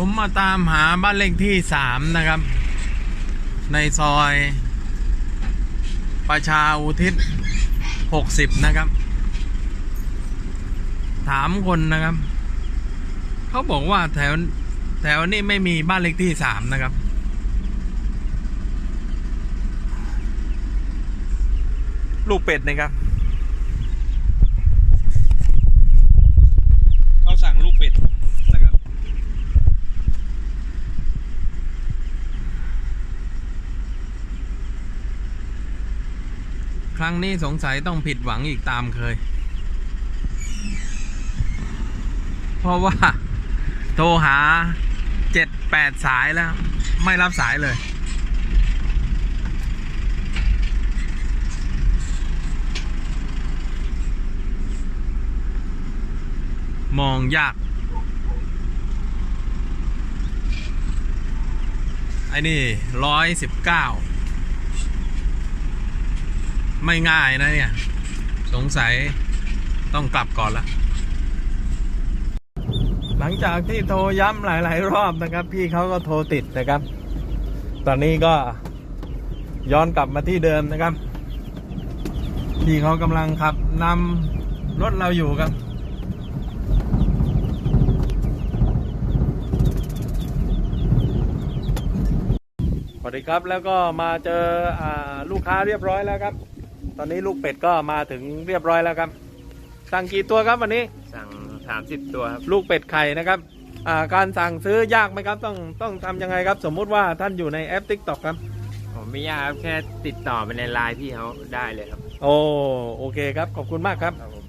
ผมมาตามหาบ้านเลขที่สามนะครับ ในซอย ประชาอุทิศหกสิบนะครับ ถามคนนะครับ เขาบอกว่าแถวแถวนี้ไม่มีบ้านเลขที่สามนะครับ ลูกเป็ดนะครับเขาสั่งลูกเป็ดนะครับ ครั้งนี้สงสัยต้องผิดหวังอีกตามเคย เพราะว่า โทรหาเจ็ดแปดสายแล้ว ไม่รับสายเลย มองยากไอ้นี่ร้อยสิบเก้า ไม่ง่ายนะเนี่ย สงสัยต้องกลับก่อนละ หลังจากที่โทรย้ำหลาย ๆ รอบนะครับ พี่เขาก็โทรติดนะครับ ตอนนี้ก็ย้อนกลับมาที่เดิมนะครับ พี่เขากำลังขับนำรถเราอยู่ครับสวัสดีครับแล้วก็มาเจออลูกค้าเรียบร้อยแล้วครับ ตอนนี้ลูกเป็ดก็มาถึงเรียบร้อยแล้วครับ สั่งกี่ตัวครับวันนี้ สั่งสามสิบตัวครับ ลูกเป็ดไข่นะครับอ่าการสั่งซื้อยากไหมครับ ต้องต้องทำยังไงครับ สมมุติว่าท่านอยู่ในแอป Tik t o k ครับ ผมไม่ยากครับแค่ติดต่อไปในไลน์พี่เขาได้เลยครับ โอ้โอเคครับ ขอบคุณมากครับ ครับผม